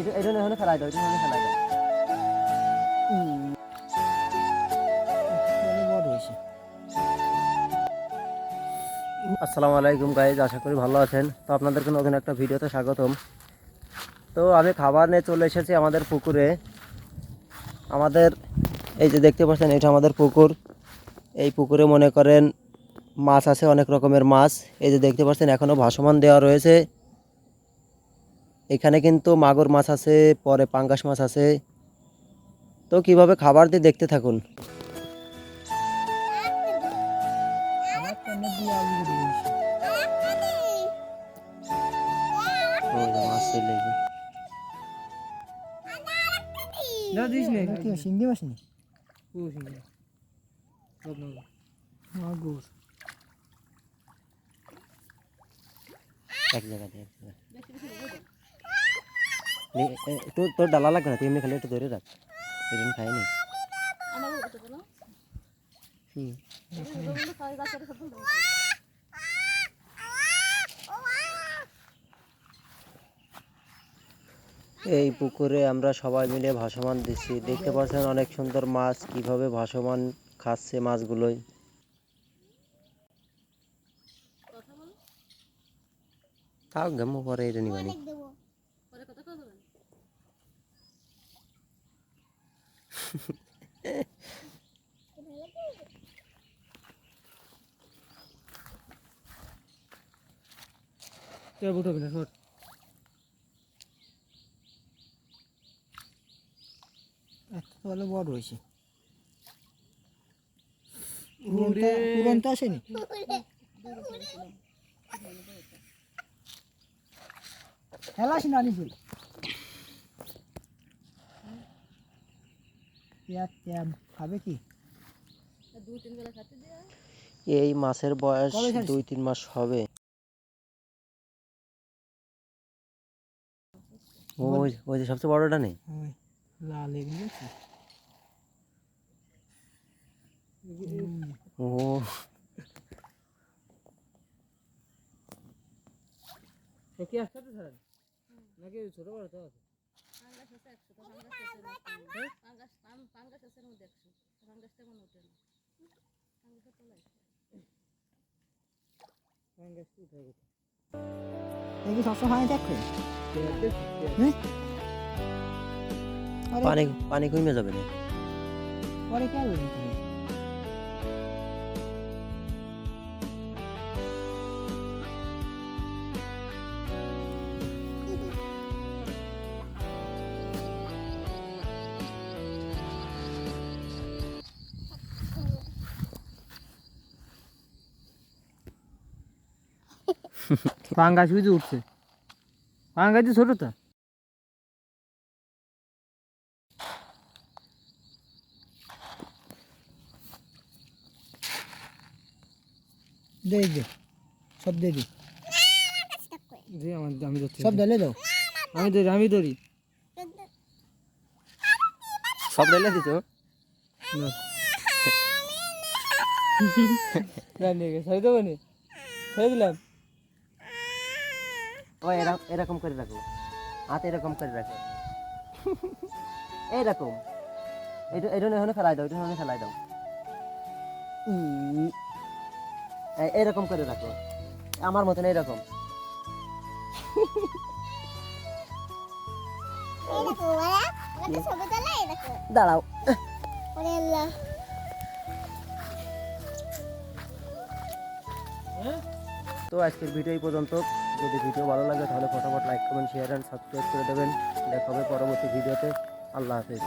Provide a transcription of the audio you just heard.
এটা এটা এখানে ফেলাই দাও এটা এখানে ফেলাই দাও আসসালামু আলাইকুম গাইজ আশা করি ভালো আছেন। তো আপনাদেরকে নতুন একটা ভিডিওতে স্বাগতম। তো আমি খাবার নিয়ে চলে এসেছি আমাদের পুকুরে। আমাদের এই যে দেখতে পাচ্ছেন এটা আমাদের পুকুর। এই পুকুরে মনে করেন মাছ আছে অনেক রকমের মাছ। এই যে দেখতে পাচ্ছেন এখনও ভাসমান দেওয়া রয়েছে। এখানে কিন্তু মাগুর মাছ আছে পরে পাঙ্গাস মাছ আছে। তো কীভাবে খাবার দিয়ে দেখতে থাকুন? মাছ মাগুর। এক জায়গাতে এক জায়গায়। নে- এ, তোর ডালা লাগবে না তুই এমনি খালি একটু ধরে রাখ। এদিন খাইনি। হুম। এই পুকুরে আমরা সবাই মিলে ভাসমান দিচ্ছি। দেখতে পাচ্ছেন অনেক সুন্দর মাছ কীভাবে ভাসমান খাচ্ছে মাছগুলোই। তাও গেমো পরে এটা নিবানি। তুই বুটো কিনা সর এত তাহলে বড় হয়েছে। উড়নটা আসেনি? খেলাস না নিজে পেঁয়াজ ট্যাব খাবে কি? এই মাছের বয়স দুই তিন মাস হবে। ওই ওই যে সবচেয়ে বড়টা নেই? লাল এগুলো ও। কি একসাথে ছাড়েন নাকি ছোট বড় তো আছে? দেখি সবসময় দেখো হ্যাঁ? আরে পানি পানি কমে যাবে না পরে কে পাঙ্গাস বুঝে উঠছে। পাঙ্গাস ছোট তো। দে দে সব দে দি। দে আমার আমি ধরছি সব ঢেলে দাও। আমি ধরি আমি ধরি। সব ঢেলে দিত রান্নি ছেড়ে দেবো নি। ছেড়ে দিলাম। ও এরকম এরকম করে রাখো। হাত এরকম করে রাখো। এটা এখানে ফেলাই দাও, এটা এখানে ফেলাই দাও। এইরকম করে রাখো। আমার মতন এইরকম দাঁড়াও। তো আজকের ভিডিও এই পর্যন্ত। যদি ভিডিও ভালো লাগে, তাহলে ফটোফট like comment share and subscribe করে দেবেন। দেখা হবে পরবর্তী ভিডিওতে। আল্লাহ হাফেজ।